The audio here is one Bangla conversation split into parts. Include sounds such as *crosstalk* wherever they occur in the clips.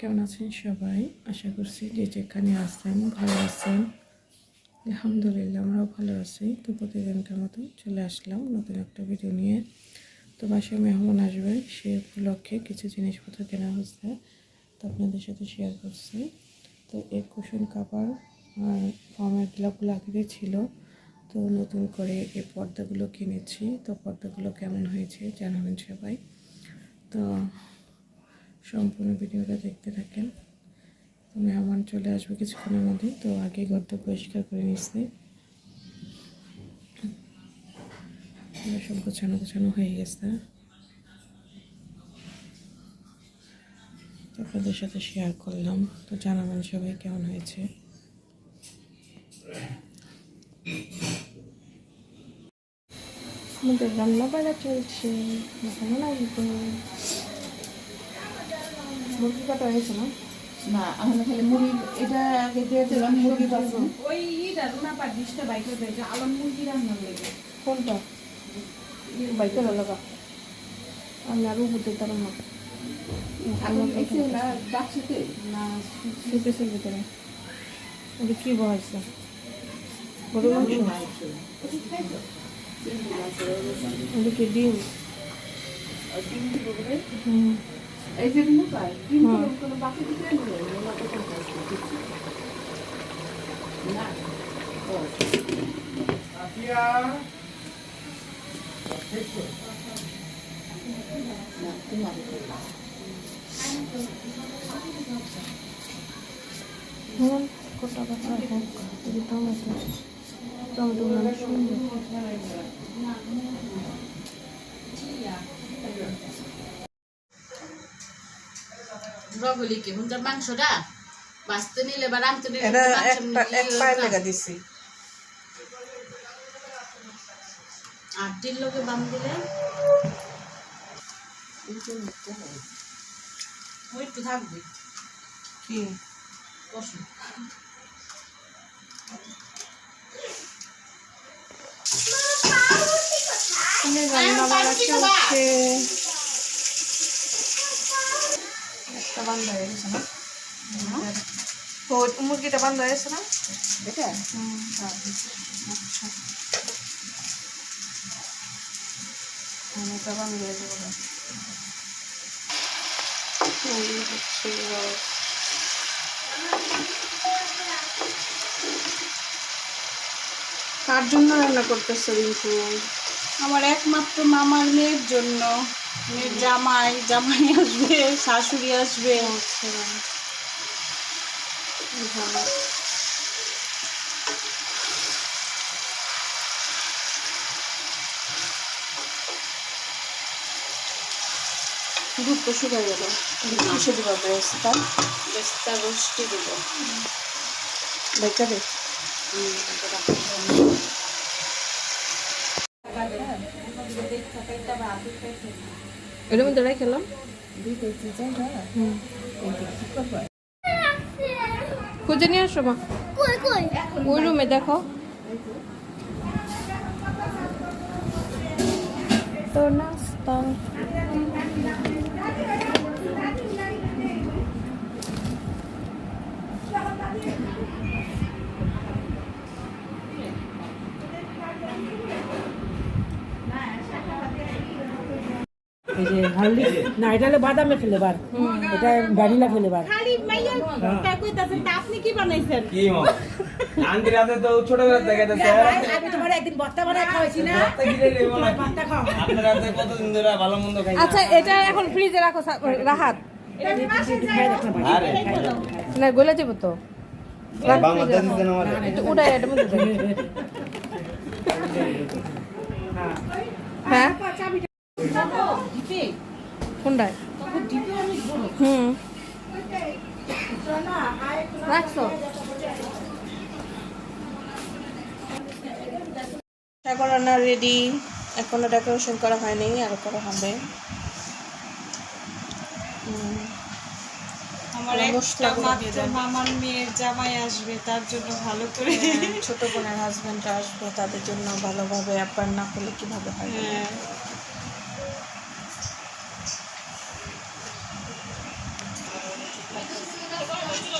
কেমন আছেন সবাই? আশা করছি যে যেখানে আছেন, ভালো আছেন। আলহামদুলিল্লাহ, আমরাও ভালো আছি। তো প্রতিদিনকার মতো চলে আসলাম নতুন একটা ভিডিও নিয়ে। তো বাসায় মেহমান আসবে, সে উপলক্ষে কিছু জিনিসপত্র কেনা হচ্ছে, তো আপনাদের সাথে শেয়ার করছি। তো এই কুশন কাপড় ফর্মের গ্লাভগুলো আগে ছিল। তো নতুন করে এই পর্দাগুলো কিনেছি। তো পর্দাগুলো কেমন হয়েছে জানাবেন সবাই। তো সম্পূর্ণ ভিডিওটা দেখতে থাকেন। মেহমান চলে আসবে কিছুক্ষণের মধ্যে তো আগে ঘরটা পরিষ্কার করে নিচ্ছি। সব গোছানো গোছানো হয়ে গেছে। আপনাদের সাথে শেয়ার করলাম। তো জানাবেন সবাই কেমন হয়েছে। আমাদের রান্না বাড়া চলছে। কেমন আসবে মুরগি কাটা হয়েছে না? না আমরা খালি মুড়ি এটা আগে দিয়ে দিলাম মুরগি পাবো ওই ইটা রুনা পা ডিশটা বাইকে দেয় আলম মুরগি রান্না লেগে কোনটা? বাইকের লাগা আমি আরও বুঝতে পারলাম না আমি কী গরু মাংস ডিম? ডিম কোটা কথা হোক টমেটো টমেটো মানে সুন্দর। ব্রগলি কি হুন্দার মাংসটা বাঁচতে নিলে বা রাঁধতে নিলে তো এক পা- এক নিলে পায়ের দিছি। আর তিন লোকে বাম দিলে? ওই একটু থাকবে। কি? কষুন একটা বান্ধা হয়ে গেছে না? তো মুরগিটা বান্ধা হয়ে গেছে না? এটা? হ্যাঁ আচ্ছা। এটা বান্ধা হয়ে যাবে কার জন্য রান্না করতেছে রিঙ্কু? আমার একমাত্র মামার মেয়ের জন্য। মেয়ের জামাই জামাই আসবে শাশুড়ি আসবে। ভালো দুধ তো শুকাই গেল। কিসে দিবা বেস্তা বেস্তা রোস্টি দেবো দেখা দে। এর মধ্যে রাই খেলাম খুঁজে নিয়ে আসো মা। ওই রুমে দেখো। তো নাস্তা। এই যে হালদি না এটা হলো বাদামে ফ্লেভার এটা ভ্যানিলা ফ্লেভার খালি মাইয়া তা কইতাছেন তা আপনি কি বানাইছেন? কি আন্টি রাতে তো ছোটবেলা থেকে আমি তোমার একদিন বত্তা বানায় খাওয়াইছি না। রাতে গিলে রে বলা কি বত্তা খাও। আপনার রাতে কতদিন ধরে ভালো মন্দ খাই আচ্ছা এটা এখন ফ্রিজে রাখো রাহাত। না গলে যাব তো। না উঠাই। হ্যাঁ। দিতে কোনটায়? হুম। রাখছো? সাগর রান্না রেডি এখনও ডেকোরেশন করা হয়নি আর করা হবে। মামার মেয়ের জামাই আসবে তার জন্য ভালো করে। হ্যাঁ, ছোট বোনের হাজবেন্ড আসবে তাদের জন্য ভালোভাবে অ্যাপার না করলে কীভাবে হয়।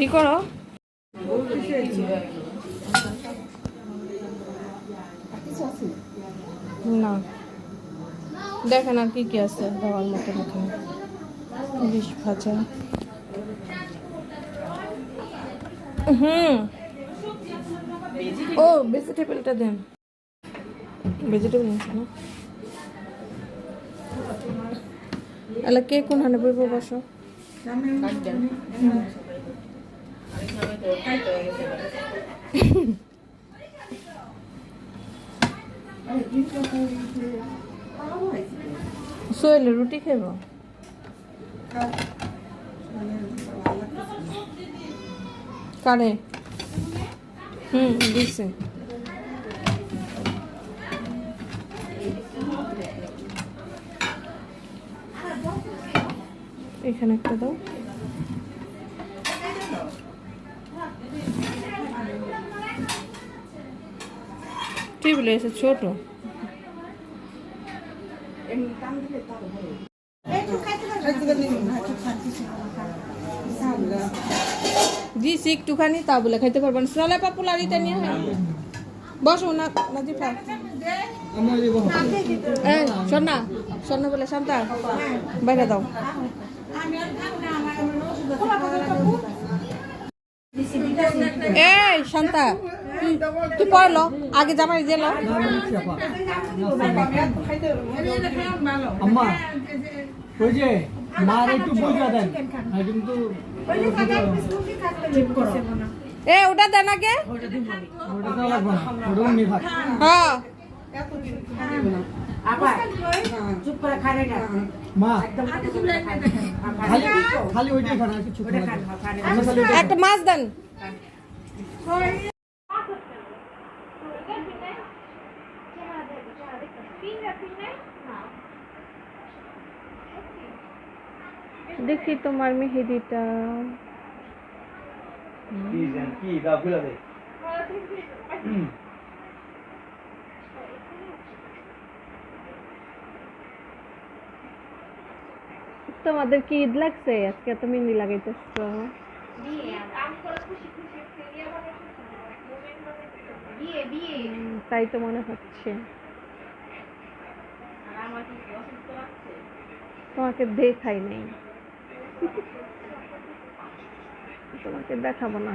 ই করো। না। দেখেন আর কি কি আছে দেওয়ার মতো এখানে ইলিশ ভাজা। হুম। ও ভেজিটেবলটা দেন। ভেজিটেবল আছে না? কোন হানে বইব বসো। *laughs* সোহেল রুটি খাইব? কারে? হুম দিছে। এখানে একটা দাও। কি বলে এসে ছোট। দিছি একটুখানি, তা বলে খাইতে পারবেন সোনালা পপুলারিতে নিয়ে বসো, না সোনা সোনা বলে, শান্তা, বাইরে দাও। এই, শান্তা। তুই- তুই পড়ল আগে জামাই দিল আম্মা ওই যে মার একটু বুঝা দেন। কিন্তু এ ওটা দেন আগে। হ্যাঁ। একটা মাছ দেন। দেখি তোমার মেহেদিটা। কি তোমাদের কি ঈদ লাগছে? আজকে এত মেহেন্দি লাগাইতেছ। তাই তো মনে হচ্ছে। তোমাকে দেখাই নেই। তোমাকে দেখাবো না।